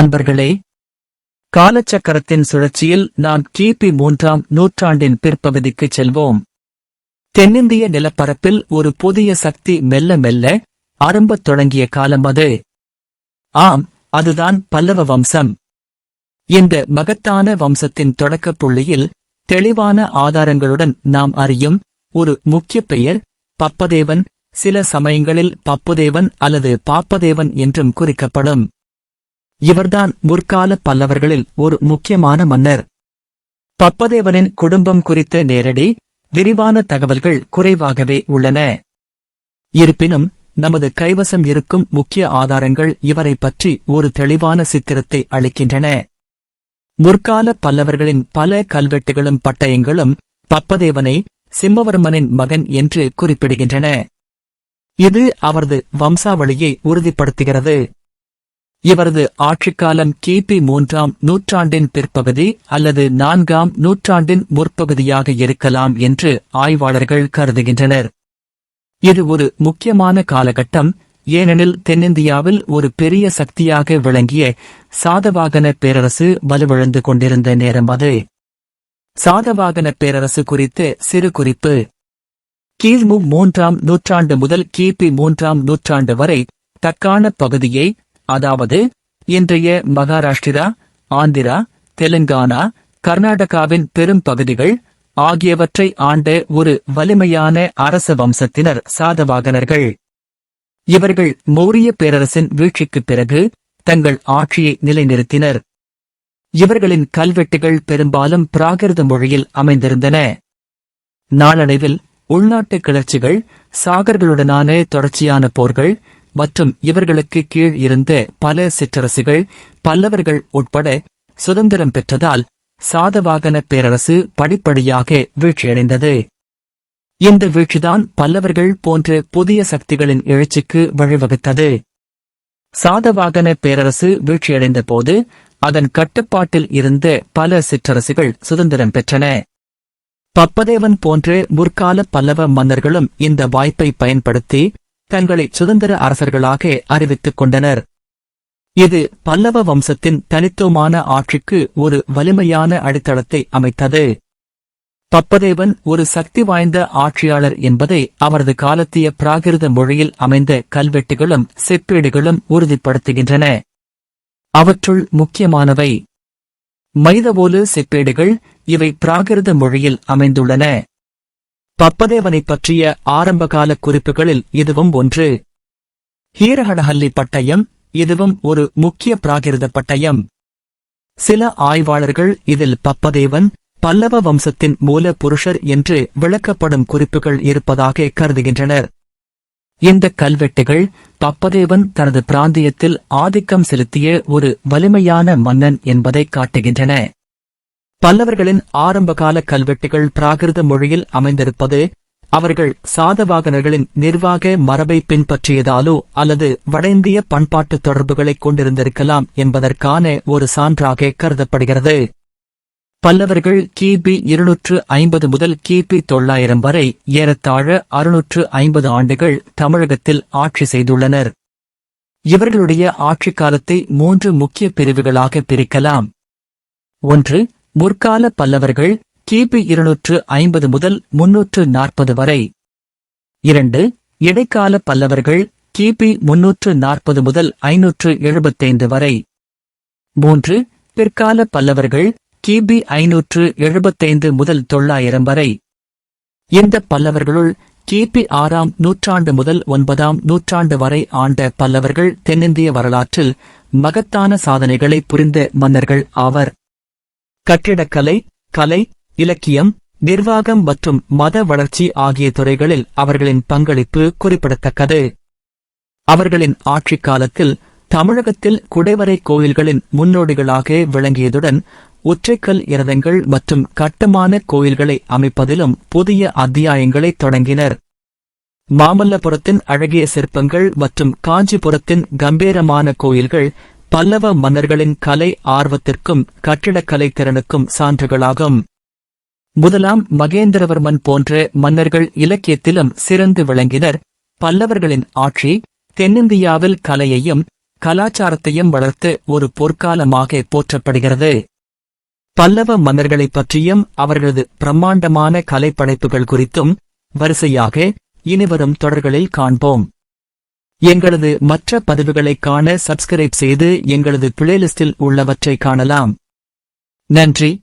அன்பர்களே காலச்சக்கரத்தின் சுழற்சியில் நாம் கிபி மூன்றாம் நூற்றாண்டின் பிற்பகுதிக்கு செல்வோம். தென்னிந்திய நிலப்பரப்பில் ஒரு புதிய சக்தி மெல்ல மெல்ல அரும்பத் தொடங்கிய காலம் அது. ஆம் அதுதான் பல்லவ வம்சம். இந்த மகத்தான வம்சத்தின் தொடக்கப் புள்ளியில் தெளிவான ஆதாரங்களுடன் நாம் அறியும் ஒரு முக்கிய பெயர் பப்பதேவன். சில சமயங்களில் பப்புதேவன் அல்லது பாப்பதேவன் என்றும் குறிக்கப்படும். இவர்தான் முற்கால பல்லவர்களில் ஒரு முக்கியமான மன்னர். பப்பதேவனின் குடும்பம் குறித்த நேரடி விரிவான தகவல்கள் குறைவாகவே உள்ளன. இருப்பினும் நமது கைவசம் இருக்கும் முக்கிய ஆதாரங்கள் இவரை பற்றி ஒரு தெளிவான சித்திரத்தை அளிக்கின்றன. முற்கால பல்லவர்களின் பல கல்வெட்டுகளும் பட்டயங்களும் பப்பதேவனை சிம்மவர்மனின் மகன் என்று குறிப்பிடுகின்றன. இது அவரது வம்சாவளியை உறுதிப்படுத்துகிறது. இவரது ஆட்சிக்காலம் கிபி மூன்றாம் நூற்றாண்டின் பிற்பகுதி அல்லது நான்காம் நூற்றாண்டின் முற்பகுதியாக இருக்கலாம் என்று ஆய்வாளர்கள் கருதுகின்றனர். இது ஒரு முக்கியமான காலகட்டம் ஏனெனில் தென்னிந்தியாவில் ஒரு பெரிய சக்தியாக விளங்கிய சாதவாகன பேரரசு வலுவிழந்து கொண்டிருந்த நேரம் அது. சாதவாகன பேரரசு குறித்த சிறு குறிப்பு. கிமு மூன்றாம் நூற்றாண்டு முதல் கிபி மூன்றாம் நூற்றாண்டு வரை தக்கான பகுதியை அதாவது இன்றைய மகாராஷ்டிரா ஆந்திரா தெலுங்கானா கர்நாடகாவின் பெரும் பகுதிகள் ஆகியவற்றை ஆண்ட ஒரு வலிமையான அரச வம்சத்தினர் சாதவாகனர்கள். இவர்கள் மௌரிய பேரரசின் வீழ்ச்சிக்குப் பிறகு தங்கள் ஆட்சியை நிலைநிறுத்தினர். இவர்களின் கல்வெட்டுகள் பெரும்பாலும் பிராகிருத மொழியில் அமைந்திருந்தன. நாளடைவில் உள்நாட்டு கிளர்ச்சிகள் சாகர்களுடனான தொடர்ச்சியான போர்கள் மற்றும் இவர்களுக்கு கீழ் இருந்த பல சிற்றரசுகள் பல்லவர்கள் உட்பட சுதந்திரம் பெற்றதால் சாதவாகன பேரரசு படிப்படியாக வீழ்ச்சியடைந்தது. இந்த வீழ்ச்சிதான் பல்லவர்கள் போன்ற புதிய சக்திகளின் எழுச்சிக்கு வழிவகுத்தது. சாதவாகன பேரரசு வீழ்ச்சியடைந்த போது அதன் கட்டுப்பாட்டில் இருந்த பல சிற்றரசுகள் சுதந்திரம் பெற்றன. பப்பதேவன் போன்ற முற்கால பல்லவ மன்னர்களும் இந்த வாய்ப்பை பயன்படுத்தி தங்களை சுதந்திர அரசர்களாக அறிவித்துக் கொண்டனர். இது பல்லவ வம்சத்தின் தனித்துவமான ஆட்சிக்கு ஒரு வலிமையான அடித்தளத்தை அமைத்தது. பப்பதேவன் ஒரு சக்தி வாய்ந்த ஆட்சியாளர் என்பதை அவரது காலத்திய பிராகிருத மொழியில் அமைந்த கல்வெட்டுகளும் செப்பேடுகளும் உறுதிப்படுத்துகின்றன. அவற்றுள் முக்கியமானவை. மைதவோலு செப்பேடுகள் இவை பிராகிருத மொழியில் அமைந்துள்ளன. பப்பதேவனைப் பற்றிய ஆரம்பகால குறிப்புகளில் இதுவும் ஒன்று. ஹீரஹடஹல்லி பட்டயம் இதுவும் ஒரு முக்கிய பிராகிருத பட்டயம். சில ஆய்வாளர்கள் இதில் பப்பதேவன் பல்லவ வம்சத்தின் மூல புருஷர் என்று விளக்கப்படும் குறிப்புகள் இருப்பதாக கருதுகின்றனர். இந்த கல்வெட்டுகள் பப்பதேவன் தனது பிராந்தியத்தில் ஆதிக்கம் செலுத்திய ஒரு வலிமையான மன்னன் என்பதை காட்டுகின்றன. பல்லவர்களின் ஆரம்பகால கல்வெட்டுகள் பிராகிருத மொழியில் அமைந்திருப்பது அவர்கள் சாதவாகனர்களின் நிர்வாக மரபை பின்பற்றியதாலோ அல்லது வட இந்திய பண்பாட்டு தொடர்புகளை கொண்டிருந்திருக்கலாம் என்பதற்கான ஒரு சான்றாக கருதப்படுகிறது. பல்லவர்கள் கிபி இருநூற்று ஐம்பது முதல் கிபி தொள்ளாயிரம் வரை ஏறத்தாழ அறுநூற்று ஐம்பது ஆண்டுகள் தமிழகத்தில் ஆட்சி செய்துள்ளனர். இவர்களுடைய ஆட்சிக் காலத்தை மூன்று முக்கிய பிரிவுகளாக பிரிக்கலாம். ஒன்று முற்கால பல்லவர்கள் கிபி இருநூற்று ஐம்பது முதல் முன்னூற்று நாற்பது வரை. இரண்டு இடைக்கால பல்லவர்கள் கிபி முன்னூற்று நாற்பது முதல் ஐநூற்று எழுபத்தைந்து வரை. மூன்று பிற்கால பல்லவர்கள் கிபி ஐநூற்று எழுபத்தைந்து முதல் தொள்ளாயிரம் வரை. இந்த பல்லவர்களுள் கிபி ஆறாம் நூற்றாண்டு முதல் ஒன்பதாம் நூற்றாண்டு வரை ஆண்ட பல்லவர்கள் தென்னிந்திய வரலாற்றில் மகத்தான சாதனைகளை புரிந்த மன்னர்கள் ஆவர். கட்டிடக்கலை கலை இலக்கியம் நிர்வாகம் மற்றும் மத வளர்ச்சி ஆகிய துறைகளில் அவர்களின் பங்களிப்பு குறிப்பிடத்தக்கது. அவர்களின் ஆட்சிக் காலத்தில் தமிழகத்தில் குடைவரை கோயில்களின் முன்னோடிகளாக விளங்கியதுடன் ஒற்றைக்கல் இரதங்கள் மற்றும் கட்டுமான கோயில்களை அமைப்பதிலும் புதிய அத்தியாயங்களை தொடங்கினர். மாமல்லபுரத்தின் அழகிய சிற்பங்கள் மற்றும் காஞ்சிபுரத்தின் கம்பீரமான கோயில்கள் பல்லவ மன்னர்களின் கலை ஆர்வத்திற்கும் கட்டிடக்கலை திறனுக்கும் சான்றுகளாகும். முதலாம் மகேந்திரவர்மன் போன்ற மன்னர்கள் இலக்கியத்திலும் சிறந்து விளங்கினர். பல்லவர்களின் ஆட்சி தென்னிந்தியாவில் கலையையும் கலாச்சாரத்தையும் வளர்த்து ஒரு பொற்காலமாக போற்றப்படுகிறது. பல்லவ மன்னர்களைப் பற்றியும் அவர்களது பிரம்மாண்டமான கலைப்படைப்புகள் குறித்தும் வரிசையாக இனிவரும் தொடர்களில் காண்போம். எங்களது மற்ற பதிவுகளை காண சப்ஸ்கிரைப் செய்து எங்களது பிளேலிஸ்டில் உள்ளவற்றை காணலாம். நன்றி.